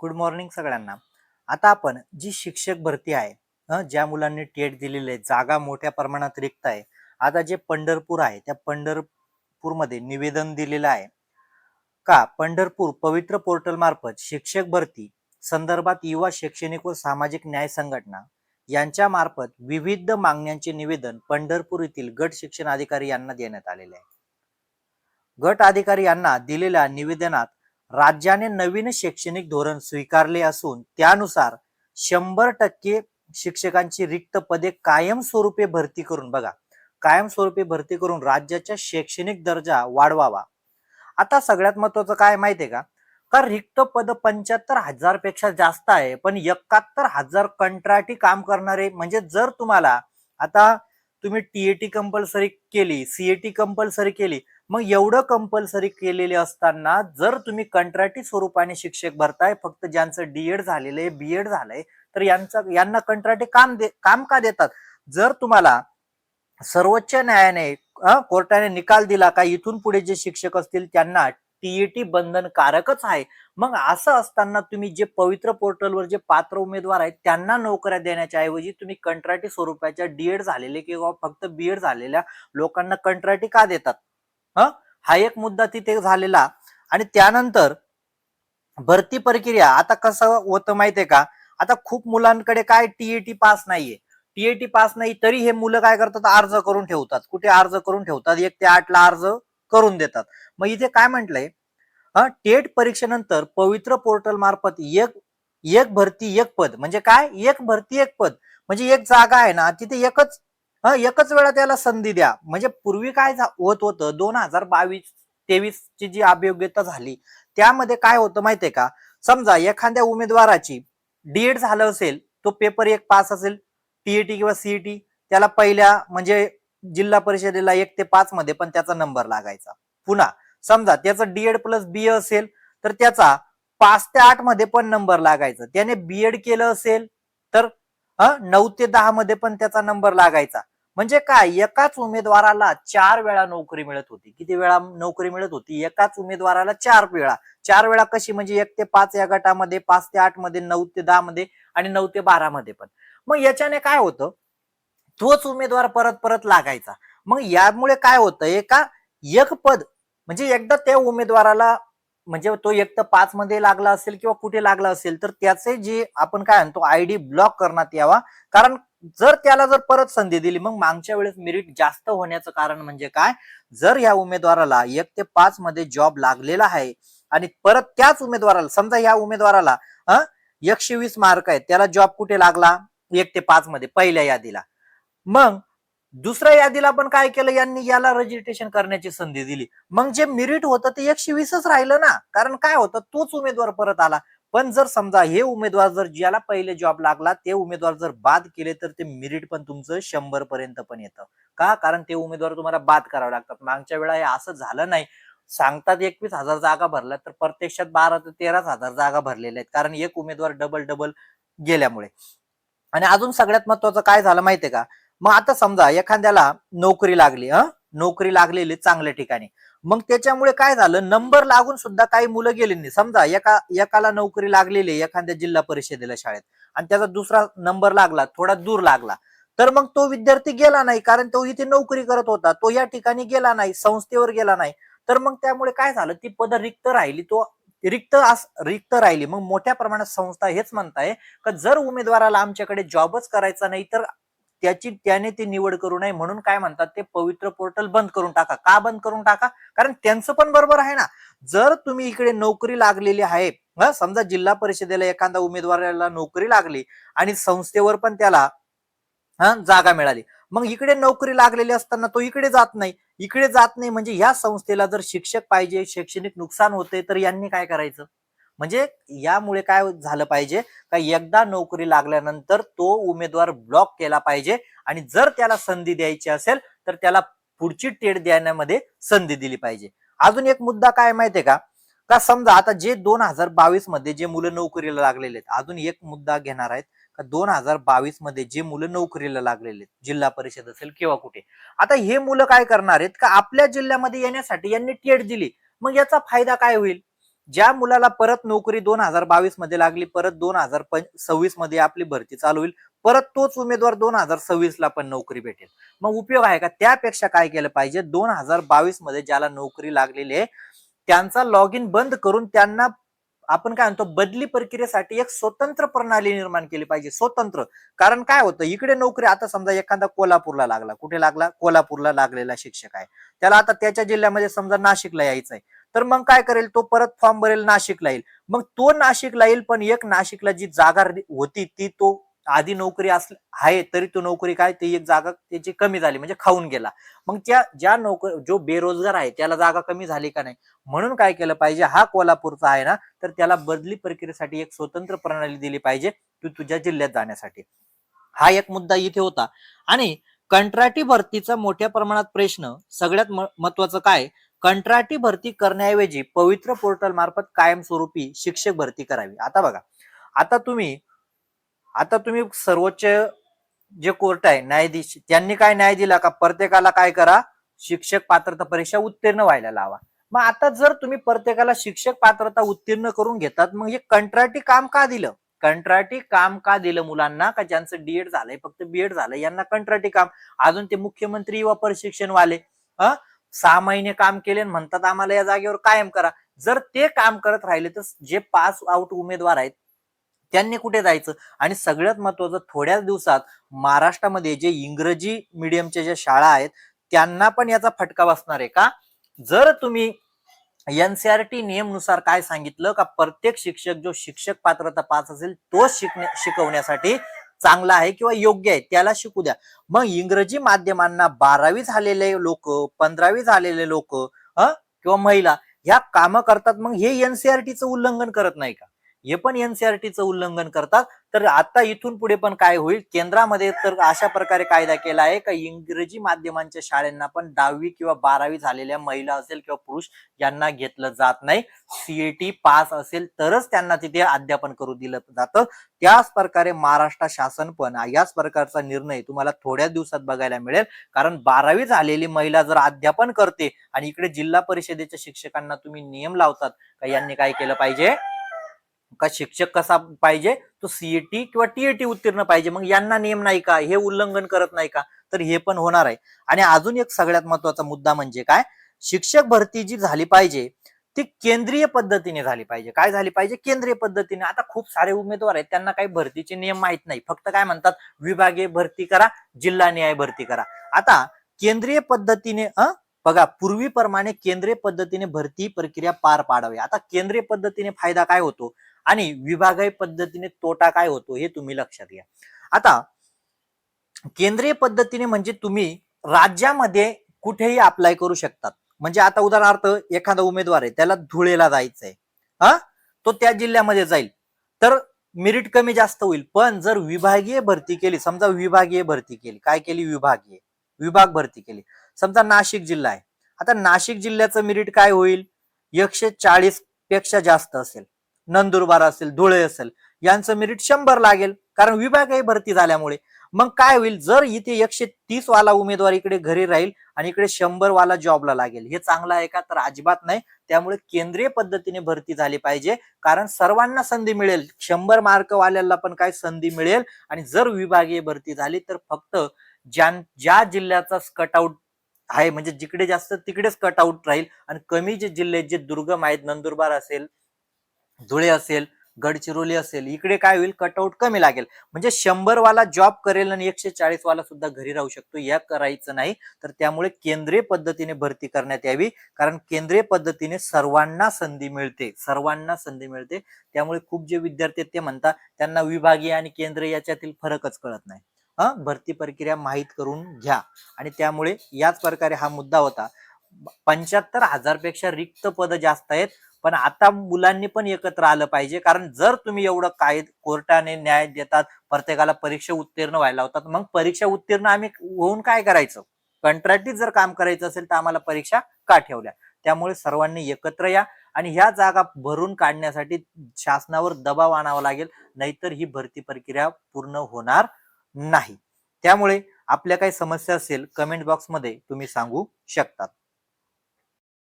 Good morning सगळ्यांना. आता आपण जी शिक्षक भरती आहे ज्या मुलांनी टेट दिलेले आहे जागा मोठ्या प्रमाणात रिक्त आहे आता जे पंढरपूर आहे त्या पंढरपूरमध्ये निवेदन दिलेलं आहे. का? पंढरपूर पवित्र पोर्टल मार्फत शिक्षक भरती संदर्भात युवा शैक्षणिक व सामाजिक न्याय संघटना यांच्या मार्फत विविध मागण्यांचे निवेदन पंढरपूर येथील गट शिक्षण अधिकारी यांना देण्यात आलेले आहे. गट अधिकारी यांना दिलेल्या निवेदनात राज्याने नवीन शैक्षणिक धोरण स्वीकारले असून त्यानुसार शंभर टक्के शिक्षकांची रिक्त पदे कायमस्वरूपी भरती करून बघा. कायमस्वरूपी भरती करून राज्याच्या शैक्षणिक दर्जा वाढवावा. आता सगळ्यात महत्वाचं काय माहितीये का? का रिक्त पद पंच्याहत्तर हजारपेक्षा जास्त आहे पण एकाहत्तर हजार कंत्राटी काम करणारे म्हणजे जर तुम्हाला आता तुम्ही टीएटी कंपल्सरी केली सीएटी कंपल्सरी केली मग एवढं कंपल्सरी केलेले असताना जर तुम्ही कंत्राटी स्वरूपाने शिक्षक भरताय फक्त ज्यांचं डीएड झालेलं आहे बीएड झालंय तर यांचं यांना कंत्राटी काम दे काम का देतात? जर तुम्हाला सर्वोच्च न्यायालयाने कोर्टाने निकाल दिला का इथून पुढे जे शिक्षक असतील त्यांना टीईटी बंधनकारकच आहे. मग असं असताना तुम्ही जे पवित्र पोर्टलवर जे पात्र उमेदवार आहेत त्यांना नोकऱ्या देण्याच्या ऐवजी तुम्ही कंत्राटी स्वरूपाच्या डीएड झालेले किंवा फक्त बीएड झालेल्या लोकांना कंत्राटी का देतात? हा? हा एक मुद्दा तिथे झालेला. आणि त्यानंतर भरती प्रक्रिया आता कसं होतं माहितीये का? आता खूप मुलांकडे काय टीईटी पास नाहीये. टीएटी पास नाही तरी हे मुलं काय करतात? अर्ज करून ठेवतात. कुठे अर्ज करून ठेवतात? एक ते आठला अर्ज करून देतात. मग इथे काय म्हटलंय? टेट परीक्षेनंतर पवित्र पोर्टल मार्फत एक एक भरती एक पद. म्हणजे काय? एक भरती एक पद. म्हणजे एक जागा आहे ना तिथे एकच एकच वेळा त्याला संधी द्या. म्हणजे पूर्वी काय झा- होत होतं दोन हजार बावीस तेवीस ची जी अभियोग्यता झाली त्यामध्ये काय होतं माहितीये का? समजा एखाद्या उमेदवाराची डीएड झालं असेल तो पेपर एक पास असेल टीएटी किंवा सीईटी त्याला पहिल्या म्हणजे जिल्हा परिषदेला एक ते पाच मध्ये पण त्याचा नंबर लागायचा. पुन्हा समजा त्याचं डीएड प्लस बी असेल तर त्याचा पाच ते आठमध्ये पण नंबर लागायचा. त्याने बीएड केलं असेल तर नऊ ते दहा मध्ये पण त्याचा नंबर लागायचा. म्हणजे काय? एकाच उमेदवाराला चार वेळा नोकरी मिळत होती. किती वेळा नोकरी मिळत होती? एकाच उमेदवाराला चार वेळा. चार वेळा कशी? म्हणजे एक ते पाच या गटामध्ये पाच ते आठमध्ये नऊ ते दहा मध्ये आणि नऊ ते बारा मध्ये पण. मग याच्याने काय होतं? तोच उमेदवार परत परत लागायचा. मग यामुळे काय होतं एका एक पद म्हणजे एकदा त्या उमेदवाराला म्हणजे तो एक तर पाच मध्ये लागला असेल किंवा कुठे लागला असेल तर त्याचे जे आपण काय म्हणतो आयडी ब्लॉक करण्यात यावा. कारण जर त्याला जर परत संधी दिली मग मागच्या वेळेस मेरिट जास्त होण्याचं कारण म्हणजे काय? जर या उमेदवाराला एक ते पाच मध्ये जॉब लागलेला आहे आणि परत त्याच उमेदवाराला समजा या उमेदवाराला एकशे वीस मार्क आहेत त्याला जॉब कुठे लागला? एक ते पाच मध्ये पहिल्या यादीला. मग दुसऱ्या यादीला पण काय केलं? यांनी याला रजिस्ट्रेशन करण्याची संधी दिली. मग जे मेरिट होतं ते एकशे वीसच राहिलं ना? कारण काय होतं? तोच उमेदवार परत आला. पण जर समजा हे उमेदवार जर ज्याला पहिले जॉब लागला ते उमेदवार जर बाद केले तर ते मेरिट पण तुमचं शंभर पर्यंत पण येतं. का? कारण ते उमेदवार तुम्हाला बाद करावे लागतात. मागच्या वेळा हे असं झालं नाही. सांगतात एकवीस हजार जागा भरल्या तर प्रत्यक्षात बारा ते तेराच हजार जागा भरलेल्या आहेत. कारण एक उमेदवार डबल डबल गेल्यामुळे. आणि अजून सगळ्यात महत्वाचं काय झालं माहितीये का? मग आता समजा एखाद्याला नोकरी लागली हा? नोकरी लागलेली चांगल्या ठिकाणी. मग त्याच्यामुळे काय झालं? नंबर लागून सुद्धा काही मुलं गेली नाही. समजा एका एकाला नोकरी लागलेली एखाद्या जिल्हा परिषदेला शाळेत आणि त्याचा दुसरा नंबर लागला थोडा दूर लागला. तर मग तो विद्यार्थी गेला नाही कारण तो इथे नोकरी करत होता. तो या ठिकाणी गेला नाही संस्थेवर गेला नाही. तर मग त्यामुळे काय झालं? ती पद रिक्त राहिली. तो रिक्त अस रिक्त राहिली. मग मोठ्या प्रमाणात संस्था हेच म्हणताय का जर उमेदवाराला आमच्याकडे जॉबच करायचा नाही तर त्याची त्याने ती निवड करू नये म्हणून काय म्हणतात ते पवित्र पोर्टल बंद करून टाका. का बंद करून टाका? कारण त्यांचं पण बरोबर आहे ना. जर तुम्ही इकडे नोकरी लागलेली आहे समजा जिल्हा परिषदेला एखादा उमेदवाराला नोकरी लागली आणि संस्थेवर पण त्याला जागा मिळाली. मग इकडे नोकरी लागलेली असताना तो इकडे जात नाही. इकडे जात नाही म्हणजे या संस्थेला जर शिक्षक पाहिजे शैक्षणिक नुकसान होते तर यांनी काय करायचं? म्हणजे यामुळे काय झालं पाहिजे? का एकदा नोकरी लागल्यानंतर तो उमेदवार ब्लॉक केला पाहिजे आणि जर त्याला संधी द्यायची असेल तर त्याला पुढची टेट देण्यामध्ये संधी दिली पाहिजे. अजून एक मुद्दा काय माहितीये का? का समजा आता जे दोन हजार बावीसमध्ये जे मुलं नोकरीला लागलेले आहेत अजून एक मुद्दा घेणार आहेत. का दोन हजार बावीसमध्ये जे मुलं नोकरीला लागलेले आहेत जिल्हा परिषद असेल किंवा कुठे. आता हे मुलं काय करणार आहेत? का आपल्या जिल्ह्यामध्ये येण्यासाठी यांनी टेट दिली. मग याचा फायदा काय होईल? ज्या मुलाला परत नोकरी दोन हजार बावीसमध्ये लागली परत दोन हजार सव्वीसमध्ये आपली भरती चालू होईल परत तोच उमेदवार दोन हजार सव्वीस ला पण नोकरी भेटेल. मग उपयोग आहे का? त्यापेक्षा काय केलं पाहिजे? दोन हजार बावीसमध्ये ज्याला नोकरी लागलेली आहे त्यांचा लॉग इन बंद करून त्यांना आपण काय म्हणतो बदली प्रक्रियेसाठी एक स्वतंत्र प्रणाली निर्माण केली पाहिजे स्वतंत्र. कारण काय होतं इकडे नोकरी आता समजा एखादा कोल्हापूरला लागला. कुठे लागला? कोल्हापूरला लागलेला शिक्षक आहे. त्याला आता त्याच्या जिल्ह्यामध्ये समजा नाशिकला यायचं आहे तर मग काय करेल? तो परत फॉर्म भरेल नाशिकला येईल. मग तो नाशिकला येईल पण एक नाशिकला जी जागा होती ती तो आधी नोकरी असली आहे तरी तो नोकरी काय? ती एक जागा त्याची कमी झाली म्हणजे खाऊन गेला. मग त्या ज्या नोकर जो बेरोजगार आहे त्याला जागा कमी झाली का नाही? म्हणून काय केलं पाहिजे? हा कोल्हापूरचा आहे ना तर त्याला बदली प्रक्रियेसाठी एक स्वतंत्र प्रणाली दिली पाहिजे तू तुझ्या जिल्ह्यात जाण्यासाठी. हा एक मुद्दा इथे होता. आणि कंत्राटी भरतीचा मोठ्या प्रमाणात प्रश्न सगळ्यात महत्वाचं काय? कंत्राटी भरती करण्याऐवजी पवित्र पोर्टल मार्फत कायमस्वरूपी शिक्षक भरती करावी. आता बघा. आता तुम्ही आता तुम्ही सर्वोच्च जे कोर्ट आहे न्यायाधीश त्यांनी काय न्याय दिला का? प्रत्येकाला काय करा? शिक्षक पात्रता परीक्षा उत्तीर्ण व्हायला लावा. मग आता जर तुम्ही प्रत्येकाला शिक्षक पात्रता उत्तीर्ण करून घेतात मग हे कंत्राटी काम का दिलं? कंत्राटी काम का दिलं मुलांना? का ज्यांचं डीएड झालंय फक्त बीएड झालंय यांना कंत्राटी काम? अजून ते मुख्यमंत्री व प्रशिक्षण वाले सहा महिने काम केले म्हणतात आम्हाला या जागेवर कायम करा. जर ते काम करत राहिले तर जे पास आउट उमेदवार आहेत त्यांनी कुठे जायचं? आणि सगळ्यात महत्वाचं थोड्याच दिवसात महाराष्ट्रामध्ये जे इंग्रजी मिडियमच्या ज्या शाळा आहेत त्यांना पण याचा फटका बसणार आहे का? जर तुम्ही एनसीआरटी नियमनुसार काय सांगितलं का प्रत्येक शिक्षक जो शिक्षक पात्रता पास असेल तो शिकण्या शिकवण्यासाठी चांगला आहे किंवा योग्य आहे त्याला शिकू द्या. मग इंग्रजी माध्यमांना बारावी झालेले लोक पंधरावी झालेले लोक किंवा महिला ह्या कामं करतात मग हे एनसीआरटीचं उल्लंघन करत नाही का? हे पण एनसीआरटीचं उल्लंघन करतात. तर आता इथून पुढे पण काय होईल? केंद्रामध्ये तर अशा प्रकारे कायदा केला आहे का? इंग्रजी माध्यमांच्या शाळांना पण दहावी किंवा बारावी झालेल्या महिला असेल किंवा पुरुष यांना घेतलं जात नाही. सीएटी पास असेल तरच त्यांना तिथे अध्यापन करू दिलं जातं. त्याच प्रकारे महाराष्ट्र शासन पण याच प्रकारचा निर्णय तुम्हाला थोड्या दिवसात बघायला मिळेल. कारण बारावी झालेली महिला जर अध्यापन करते आणि इकडे जिल्हा परिषदेच्या शिक्षकांना तुम्ही नियम लावतात का यांनी काय केलं पाहिजे? का शिक्षक कसा पाहिजे? तो सीएटी किंवा टीएटी उत्तीर्ण पाहिजे. मग यांना नियम नाही का? हे उल्लंघन करत नाही का? तर हे पण होणार आहे. आणि अजून एक सगळ्यात महत्त्वाचा मुद्दा म्हणजे काय? शिक्षक भरती जी झाली पाहिजे ती केंद्रीय पद्धतीने झाली पाहिजे. काय झाली पाहिजे? केंद्रीय पद्धतीने. आता खूप सारे उमेदवार आहेत. त्यांना काही भरतीचे नियम माहीत नाही. फक्त काय म्हणतात? विभागीय भरती करा जिल्हा न्याय भरती करा. आता केंद्रीय पद्धतीने बघा पूर्वीप्रमाणे केंद्रीय पद्धतीने भरती प्रक्रिया पार पाडावी. आता केंद्रीय पद्धतीने फायदा काय होतो? आणि विभागीय पद्धतीने तोटा काय होतो हे तुम्ही लक्षात घ्या. आता केंद्रीय पद्धतीने म्हणजे तुम्ही राज्यामध्ये कुठेही अप्लाय करू शकतात. म्हणजे आता उदाहरणार्थ एखादा उमेदवार आहे त्याला धुळेला जायचंय हा? तो त्या जिल्ह्यामध्ये जाईल. तर मेरिट कमी जास्त होईल पण जर विभागीय भरती केली समजा विभागीय भरती केली काय केली? विभागीय विभाग भरती केली. समजा नाशिक जिल्हा आहे. आता नाशिक जिल्ह्याचं मेरिट काय होईल? एकशे चाळीसपेक्षा जास्त असेल. नंदुरबार असेल धुळे असेल यांचं मेरिट शंभर लागेल. कारण विभागही भरती झाल्यामुळे. मग काय होईल? जर इथे एकशे तीस वाला उमेदवार इकडे घरी राहील आणि इकडे शंभर वाला जॉबला लागेल. हे चांगलं आहे का? तर अजिबात नाही. त्यामुळे केंद्रीय पद्धतीने भरती झाली पाहिजे. कारण सर्वांना संधी मिळेल. शंभर मार्क वाल्याला पण काय संधी मिळेल. आणि जर विभागीय भरती झाली तर फक्त ज्या ज्या जिल्ह्याचा कटआउट आहे म्हणजे जिकडे जास्त तिकडेच कटआउट राहील. आणि कमी जे जिल्हे जे दुर्गम आहेत नंदुरबार असेल धुळे असेल गडचिरोली असेल इकडे काय होईल? कटआउट कमी लागेल. म्हणजे शंभर वाला जॉब करेल आणि एकशे चाळीस वाला सुद्धा घरी राहू शकतो. या करायचं नाही. तर त्यामुळे केंद्रीय पद्धतीने भरती करण्यात यावी. कारण केंद्रीय पद्धतीने सर्वांना संधी मिळते. सर्वांना संधी मिळते. त्यामुळे खूप जे विद्यार्थी ते म्हणतात त्यांना विभागीय आणि केंद्रीय याच्यातील फरकच कळत नाही. हा? भरती प्रक्रिया माहीत करून घ्या. आणि त्यामुळे याच प्रकारे हा मुद्दा होता. पंच्याहत्तर हजारपेक्षा रिक्त पद जास्त आहेत. पण आता मुलांनी पण एकत्र आलं पाहिजे. कारण जर तुम्ही एवढं काय कोर्टाने न्याय देतात प्रत्येकाला परीक्षा उत्तीर्ण व्हायला होतात मग परीक्षा उत्तीर्ण आम्ही होऊन काय करायचं? कंत्राटीत जर काम करायचं असेल तर आम्हाला परीक्षा का ठेवल्या? त्यामुळे सर्वांनी एकत्र या आणि ह्या जागा भरून काढण्यासाठी शासनावर दबाव आणावा लागेल नाहीतर ही भरती प्रक्रिया पूर्ण होणार नाही. त्यामुळे आपल्या काही समस्या असेल कमेंट बॉक्समध्ये तुम्ही सांगू शकतात.